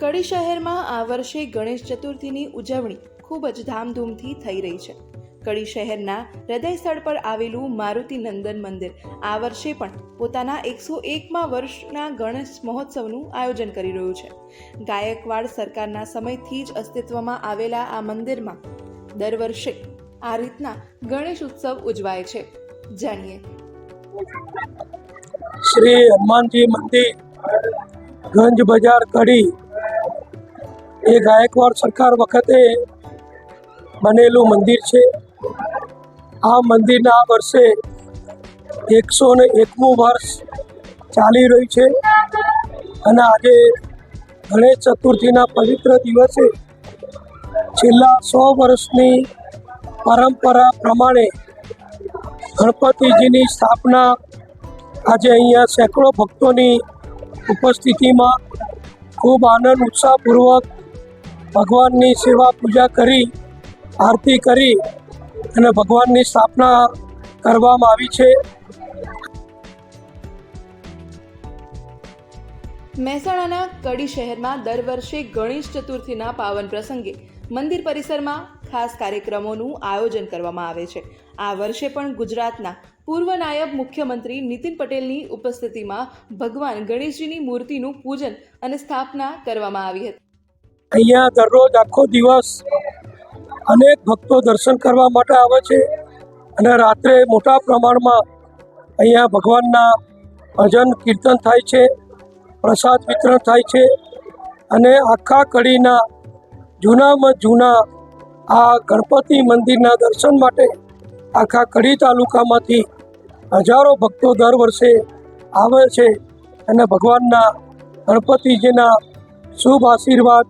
કડી શહેરમાં આ વર્ષે ગણેશ ચતુર્થીની ઉજવણી ખૂબ જ ધામધૂમથી થઈ રહી છે. કડી શહેરના હૃદય સ્થળ પર આવેલું મારુતિ નંદન મંદિર આ વર્ષે પણ પોતાના એકસો એકમાં વર્ષના ગણેશ મહોત્સવનું આયોજન કરી રહ્યું છે. ગાયકવાડ સરકારના સમયથી જ અસ્તિત્વમાં આવેલા આ મંદિરમાં દર વર્ષે આ રીતના ગણેશ ઉત્સવ ઉજવાય છે. જાણીએ. શ્રી હનુમાનજી મંદિર ગંજ બજાર કડી એ ગાયકવાડ સરકાર વખતે બનેલું મંદિર છે. આ મંદિરના આ વર્ષે એકસો ને એકમું વર્ષ ચાલી રહ્યું છે અને આજે ગણેશ ચતુર્થીના પવિત્ર દિવસે છેલ્લા સો વર્ષની પરંપરા પ્રમાણે ગણપતિજીની સ્થાપના આજે અહીંયા સેંકડો ભક્તોની ઉપસ્થિતિમાં ખૂબ આનંદ ઉત્સાહપૂર્વક ભગવાનની સેવા પૂજા કરી, આરતી કરી અને ભગવાનની સ્થાપના કરવામાં આવી છે. મહેસાણાના કડી શહેરમાં દર વર્ષે ગણેશ ચતુર્થીના પાવન પ્રસંગે મંદિર પરિસરમાં ખાસ કાર્યક્રમોનું આયોજન કરવામાં આવે છે. આ વર્ષે પણ ગુજરાતના પૂર્વ નાયબ મુખ્યમંત્રી નીતિન પટેલની ઉપસ્થિતિમાં ભગવાન ગણેશજીની મૂર્તિનું પૂજન અને સ્થાપના કરવામાં આવી હતી. અહીંયા દરરોજ આખો દિવસ અનેક ભક્તો દર્શન કરવા માટે આવે છે અને રાત્રે મોટા પ્રમાણમાં અહીંયા ભગવાનના ભજન, કીર્તન થાય છે, પ્રસાદ વિતરણ થાય છે અને આખા કડીના, જૂનામાં જૂના આ ગણપતિ મંદિરના દર્શન માટે આખા કડી તાલુકામાંથી હજારો ભક્તો દર વર્ષે આવે છે અને ભગવાનના ગણપતિજીના શુભ આશીર્વાદ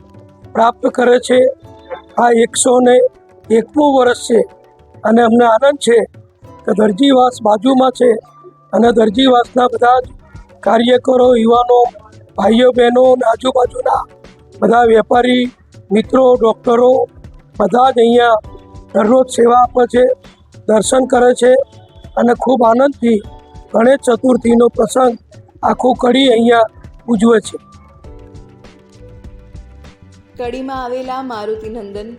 પ્રાપ્ત કરે છે. આ એકસો ને એકમું વર્ષ છે અને અમને આનંદ છે કે દરજીવાસ બાજુમાં છે અને દરજીવાસના બધા જ કાર્યકરો, યુવાનો, ભાઈઓ, બહેનો અને આજુબાજુના બધા વેપારી, મિત્રો, ડૉક્ટરો બધા જ અહીંયા દરરોજ સેવા આપે છે, દર્શન કરે છે અને ખૂબ આનંદથી ગણેશ ચતુર્થીનો પ્રસંગ આખું કડી અહીંયા ઉજવે છે. કડીમાં આવેલા મારુતિ નંદન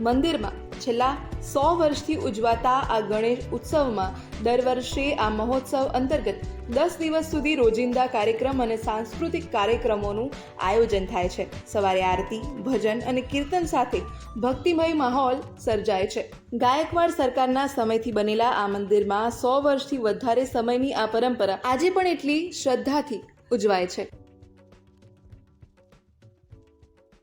મંદિરમાં છેલ્લા સો વર્ષથી ઉજવાતા આ ગણેશ ઉત્સવમાં દર વર્ષે આ મહોત્સવ અંતર્ગત દસ દિવસ સુધી રોજિંદા કાર્યક્રમ અને સાંસ્કૃતિક કાર્યક્રમોનું આયોજન થાય છે. સવારે આરતી, ભજન અને કીર્તન સાથે ભક્તિમય માહોલ સર્જાય છે. ગાયકવાડ સરકારના સમયથી બનેલા આ મંદિરમાં સો વર્ષથી વધારે સમયની આ પરંપરા આજે પણ એટલી શ્રદ્ધાથી ઉજવાય છે.